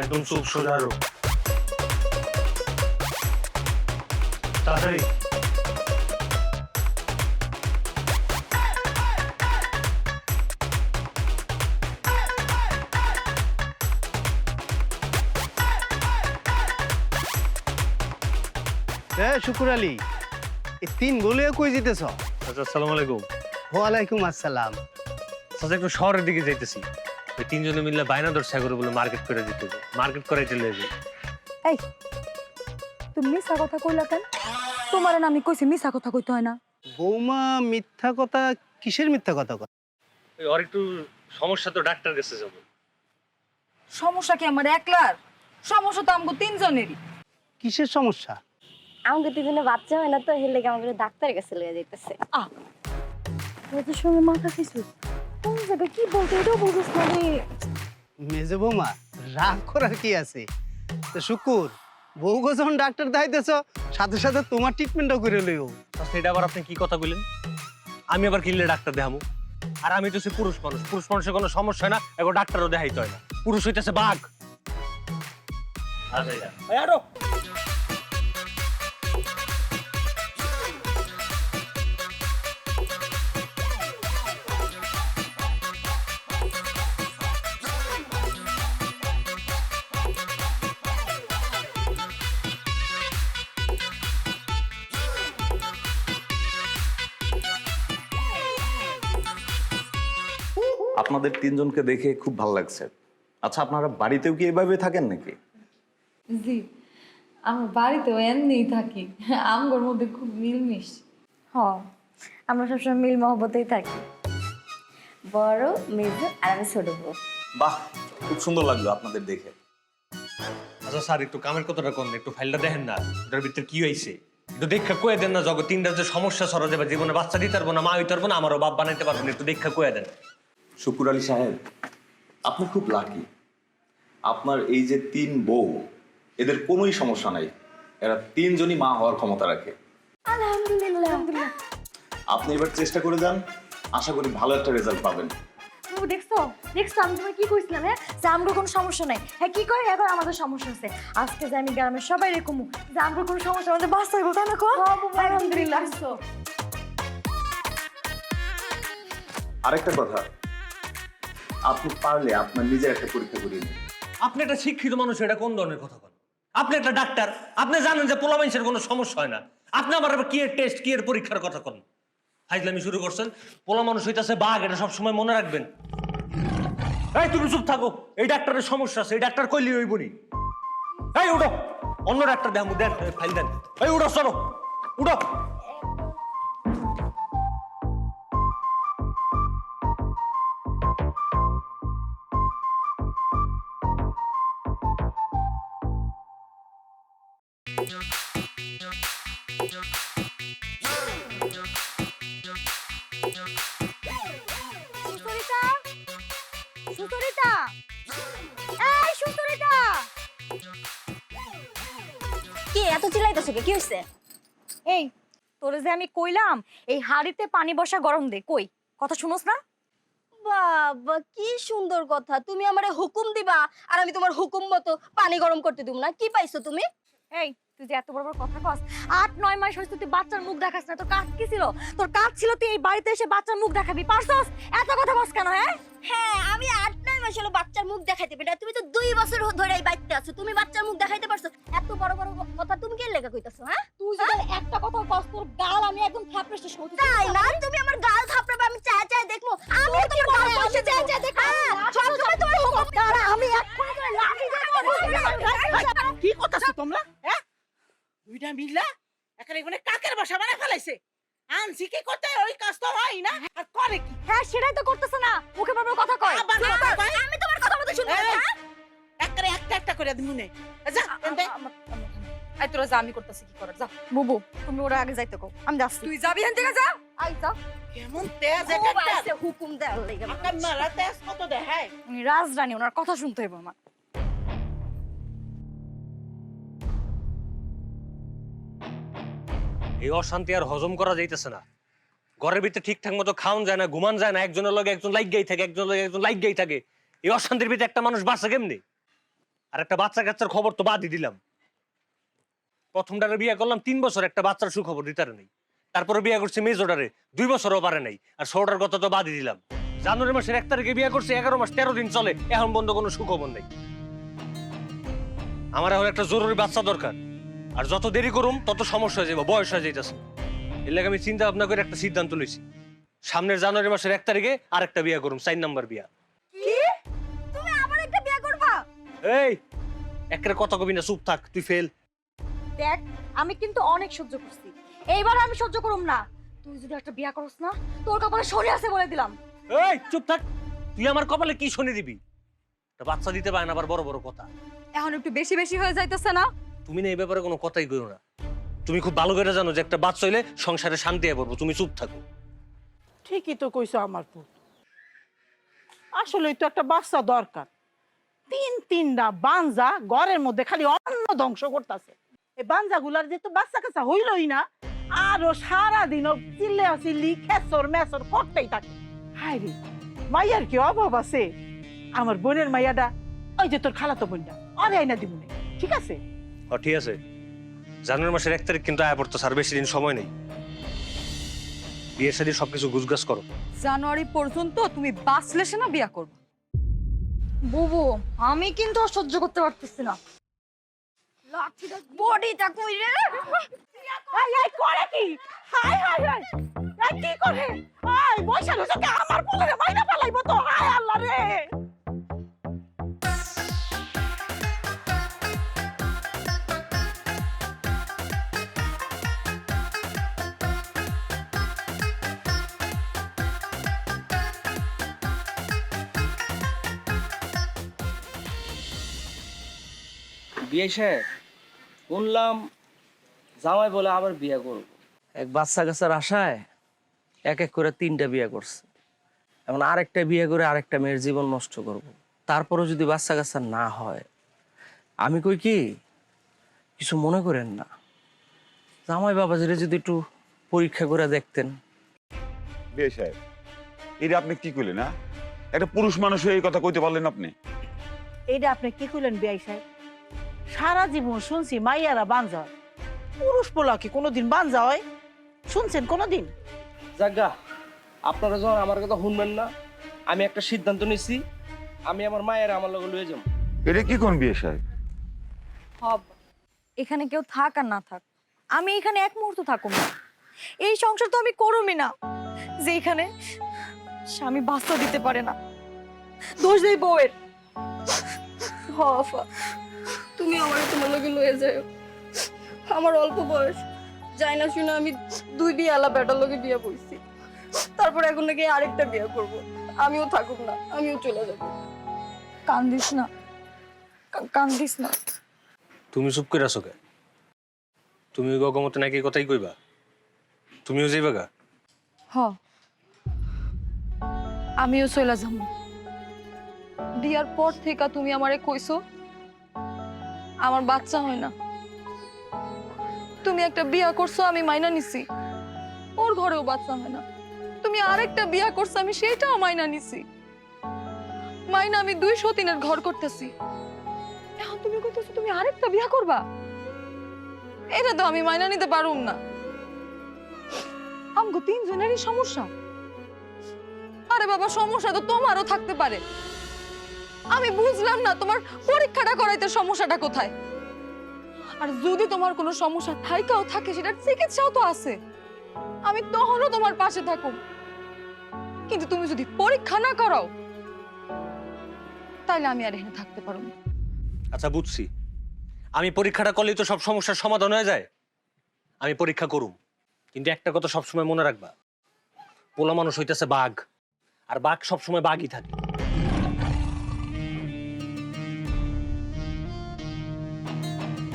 একদম চুপ সোজা রো তাড়াতাড়ি। এ শুকুর আলী এই তিন বলে কই যেতেছ আচ্ছা আসসালামু আলাইকুম। ওয়ালাইকুম আসসালাম। আচ্ছা একটু শহরের দিকে যাইতেছি। ওই তিনজনে মিললে বায়না দর্শা করে বলে মার্কেট করে দিতে মার্কেট করে চলে যাবে এই তুমি মিশা কথা কইলা কেন? তোমার না আমি কইছি মিশা কথা কইতে হয় না। বৌমা মিথ্যা কথা কিসের মিথ্যা কথা কয়? ওই ওর একটু সমস্যা তো ডাক্তার কাছে যাব। সমস্যা কি আমার একলার? সমস্যা তো আমগো তিনজনেরই। কিসের সমস্যা? আমাকে দুজনে বাচ্চা হয় না তো হেলে আমাকে ডাক্তারের কাছে লয়ে যাইতেছে। আহ! তোদের সঙ্গে মাথা কিছু কোন জায়গায় কি বলতে এটাও বুঝিস না রে। মেজে বৌমা রাগ করার কি আছে? তো শুকুর বউ গো যখন ডাক্তার দেখাইতেছ সাথে সাথে তোমার ট্রিটমেন্টও করে লইও। আচ্ছা এটা আবার আপনি কি কথা বললেন আমি আবার কিনলে ডাক্তার দেখামু? আর আমি তো সে পুরুষ মানুষ পুরুষ মানুষের কোনো সমস্যা হয় না এখন ডাক্তারও দেখাইতে হয় না। পুরুষ হইতেছে বাঘ। আচ্ছা আপনাদের তিনজনকে দেখে খুব ভালো লাগছে। আচ্ছা আপনারা বাড়িতেও কি এভাবে থাকেন নাকি? জি আমার বাড়িতেও এমনিই থাকি। আমগোর মধ্যে খুব মিলমিশ। হ আমরা সবসময় মিল মহব্বতেই থাকি। বড় মেজো আর আমি ছোট বউ। বাহ খুব সুন্দর লাগল আপনাদের দেখে। আচ্ছা স্যার একটু কামের কথাটা কোন একটু ফাইলটা দেখেন না এটার ভিতরে কি হয়েছে? একটু দেখা কয়ে দেন না জগৎ তিনটা যে সমস্যা সরা যাবে জীবনে বাচ্চা দিতে পারব না মা হইতে পারব না আমারও বাপ বানাইতে পারব না একটু দেখা কয়ে দেন। শুকুর আলী সাহেব আপনি খুব লাকি আপনার এই যে তিন বউ এদের কোনোই সমস্যা নাই। এরা তিনজনই মা হওয়ার ক্ষমতা রাখে। আলহামদুলিল্লাহ। আপনি এবার চেষ্টা করে যান আশা করি ভালো একটা রেজাল্ট পাবেন। দেখছ? দেখছ আমি তোমায় কি কইছিলাম হ্যাঁ? যে আমগো কোনো সমস্যা নাই। হ্যাঁ কি কয়? এখন আমাদের সমস্যা আছে। আজকে যে আমি গ্রামের সবাই রেখম যে আমগো কোনো সমস্যা আমাদের বাঁচতে হইব তাই না কো? আলহামদুলিল্লাহ। আরেকটা কথা আপনি পারলে আপনার নিজের একটা পরীক্ষা করিয়ে নিন। আপনি একটা শিক্ষিত মানুষ, এটা কোন ধরনের কথা বলেন? আপনি একটা ডাক্তার, আপনি জানেন যে পোলা মানুষের কোনো সমস্যা হয় না। আপনি আমার কি এর টেস্ট কি এর পরীক্ষার কথা কোন? হাইজলামি শুরু করছেন, পোলা মানুষ হইতাছে বাঘ, এটা সবসময় মনে রাখবেন। এই, তুমি চুপ থাকো, এই ডাক্তারের সমস্যা আছে, এই ডাক্তার কইলি হইবনি। এই, উঠো। অন্য ডাক্তার দেন দেন ফাইল দেন। এই, উঠো, চলো। উঠো। সুচরিতা? সুচরিতা? এই সুচরিতা! কি এত চিল্লাইতেছো কি? কি হইছে? এই তোরে যে আমি কইলাম এই হাড়িতে পানি বসা গরম দে। কই? কথা শুনোস না? বাবা কি সুন্দর কথা। তুমি আমারে হুকুম দিবা আর আমি তোমার হুকুম মতো পানি গরম করতে দিব না। কি পাইছো তুমি? এই তুই যে এত বড় বড় কথা কস আট নয় মাস হয়েছে তুই বাচ্চার মুখ দেখাস না তোর কাজ কি ছিল? তোর কাজ ছিল তুই এই বাড়িতে এসে বাচ্চার মুখ দেখাবি পারছস? এত কথা বস কেন হ্যাঁ? হ্যাঁ আমি আট নয় মাস হলো বাচ্চার মুখ দেখাইতে পারি তুমি তো দুই বছর ধরে এই বাড়িতে আছো তুমি বাচ্চার মুখ দেখাইতে পারছ এত বড় বড় কথা তুমি কে লেখা কইতাছো হ্যাঁ? তুই যদি একটা কথা কস তোর গাল আমি একদম থাপড়ে শেষ করতে তাই না তুমি আমার গাল থাপড়াবে আমি চায় চায় দেখব আমি তোমার গাল বসে চায় চায় দেখব সব সময় তোমার হুকুম দাঁড়া আমি এক করে লাঠি কি করতেছো তোমরা হ্যাঁ দুইটা মিল্লা এখানে এখানে কাকের বাসা বানায় ফেলাইছে আনছি কি করতে ওই কাজ তো হয় না আর করে কি হ্যাঁ সেটাই তো করতেছ না। মুখে বাবা কথা কয়। আবার কথা কয়? আমি তোমার কথা মতো শুনব এই, হ্যাঁ? একবারে একটা একটা করে দিমু নে। যা এনতে। আই তোরা যা আমি করতেছি কি করার? যা বুবু তুমি ওরা আগে যাইতে কও। আমি যাচ্ছি। তুই যাবি এখান থেকে যা। আই যা। কেমন তেজ খুব একটা। আইছে হুকুম দেওয়ার লেগে আকার মারা তেজ কত দেখায়। উনি রাজরানী ওনার কথা শুনতে হইব আমার। এই অশান্তি আর হজম করা যাইতেছে না। ঘরের ভিতরে ঠিকঠাক মতো খাওয়ান যায় না, ঘুমান যায় না, একজনের লগে একজন লাইগাই থাকে একজনের লগে একজন লাইগাই থাকে। এই অশান্তির ভিতরে একটা মানুষ বাঁচে কেমনি? আর একটা বাচ্চা কাচ্চার খবর তো বাদই দিলাম। প্রথমটারে বিয়ে করলাম, তিন বছর একটা বাচ্চার সুখবর দিতারে নেই। তারপরে বিয়ে করছি মেজোটারে, দুই বছরও পারে নাই। আর ষোলোটার কথা তো বাদই দিলাম। জানুয়ারি মাসের এক তারিখে বিয়ে করছে, এগারো মাস তেরো দিন চলে, এখন বন্ধ কোনো সুখবর নেই। আমার এখন একটা জরুরি বাচ্চা দরকার। আর যত দেরি করুম, তত সমস্যা হয়ে যাবে বয়স হয়ে যাইতেছে। এর লাগে আমি চিন্তা ভাবনা করে একটা সিদ্ধান্ত লইছি। সামনের জানুয়ারি মাসের এক তারিখে আর একটা বিয়ে করুম চার নাম্বার বিয়া। তুমি আবার একটা বিয়ে করবা? এই একের কথা কবি না চুপ থাক তুই ফেল দেখ আমি কিন্তু অনেক সহ্য করছি। এইবার আমি সহ্য করুম না। তুই যদি একটা বিয়ে করস না তোর কপালে শনি আছে বলে দিলাম। এই চুপ থাক। তুই আমার কপালে কি শুনে দিবি? একটা বাচ্চা দিতে পারে না আবার বড় বড় কথা। এখন একটু বেশি বেশি হয়ে যাইতেছে না? তুমি না এই ব্যাপারে কোনো কথাই কইও না। তুমি খুব ভালো করে জানো যে একটা বাচ্চা হইলে সংসারে শান্তি আয় পড়ব তুমি চুপ থাকো। ঠিকই তো কইছো আমার পুত। আসলেই তো একটা বাচ্চা দরকার। তিন তিনটা বাঞ্জা ঘরের মধ্যে খালি অন্ন ধ্বংস করতেছে। এই বাঞ্জা গুলার যেহেতু বাচ্চা কাচ্চা হইলই না আরও সারাদিন চিল্লে চিল্লি খেসর মেসর করতেই থাকে। হায় রে মাইয়ার কি অভাব আছে? আমার বোনের মাইয়াটা ওই যে তোর খালাতো বোনটা আরে আইনা দিব ঠিক আছে? ও ঠিক আছে। জানুয়ারি মাসের এক তারিখ কিন্তু আয় পড়তো আর বেশি দিন সময় নেই। বিয়ের সাথে সবকিছু গুজগাছ করো। জানুয়ারি পর্যন্ত তুমি বাঁচলে সে না বিয়া করবে? বুবু আমি কিন্তু আর সহ্য করতে পারতেছি না। লাঠিটা বডিটা কই রে। এই এই করে কি? হাই হাই হাই। এই কি করে? আই বৈশাখ হচ্ছে আমার পোলারে মাইনা পালাইবো তো। হায় আল্লাহ রে। বিয়ে সাহেব শুনলাম জামাই বলে আবার বিয়ে করব। এক বাচ্চা কাচ্চার আশায় এক এক করে তিনটা বিয়ে করছে। এখন আরেকটা বিয়ে করে আরেকটা মেয়ের জীবন নষ্ট করব। তারপরও যদি বাচ্চা কাচ্চা না হয় আমি কই কি কিছু মনে করেন না। জামাই বাবাজিরে যদি একটু পরীক্ষা করে দেখতেন। বিয়ে সাহেব এটা আপনি কি করলেন না একটা পুরুষ মানুষ হয়ে এই কথা কইতে পারলেন আপনি? এইটা আপনি কি কইলেন বিয়াই সাহেব? সারা জীবন শুনছি মাইয়ারা বাঞ্জা হয়। পুরুষ পোলা কি কোনোদিন বাঞ্জা হয় শুনছেন কোনোদিন? জাগা আপনারা যখন আমার কথা শুনবেন না আমি একটা সিদ্ধান্ত নিছি আমি আমার মায়ের আমার লগে লয়ে যাব। এটা কি কোন বিয়ে সাহেব? হব এখানে কেউ থাক আর না থাক আমি এখানে এক মুহূর্ত থাকুম না। এই সংসার তো আমি করুমই না যে এখানে স্বামী বাচ্চা দিতে পারে না। দোষ দেই বউয়ের। হ আফা তুমি আমার তোমার লগে লয়ে যাও। আমার অল্প বয়স। যাই না শুনে আমি দুই বিয়ে আলা বেটার লগে বিয়ে করছি। তারপর এখন নাকি আরেকটা বিয়ে করব। আমিও থাকুক না আমিও চলে যাব। কান্দিস না। কান্দিস না। তুমি চুপ করে আছো কে? তুমি গগমতে নাকি কথাই কইবা? তুমিও যাইবা গা? হ। আমিও চলে যাব বিয়ার পর থেকে তুমি আমারে কইছো আমার বাচ্চা হয় না। তুমি একটা বিয়া করছ, আমি মাইনা নিছি। ওর ঘরেও বাচ্চা হয় না। তুমি আরেকটা বিয়া করছ, আমি সেটাও মাইনা নিছি। মাইনা আমি দুই সতীনের ঘর করতেছি। এখন তুমি কইতেছো তুমি আরেকটা বিয়া করবা? এটা তো আমি মাইনা নিতে পারুম না। আমগো তিনজনেরই সমস্যা। আরে বাবা, সমস্যা তো তোমারও থাকতে পারে। আমি বুঝলাম না তোমার পরীক্ষাটা করাইতে সমস্যাটা কোথায়। আর যদি তোমার কোনো সমস্যা থাইকাও থাকে, সেটার চিকিৎসাও তো আছে। আমি তখনও তোমার পাশে থাকুম কিন্তু তুমি যদি পরীক্ষা না করাও তাহলে আমি আর এখানে থাকতে পারব আচ্ছা বুঝছি। আমি পরীক্ষাটা করলেই তো সব সমস্যার সমাধান হয়ে যায়। আমি পরীক্ষা করুম। কিন্তু একটা কথা সবসময় মনে রাখবা। পোলা মানুষ হইতেছে বাঘ। আর বাঘ সবসময় বাঘই থাকে।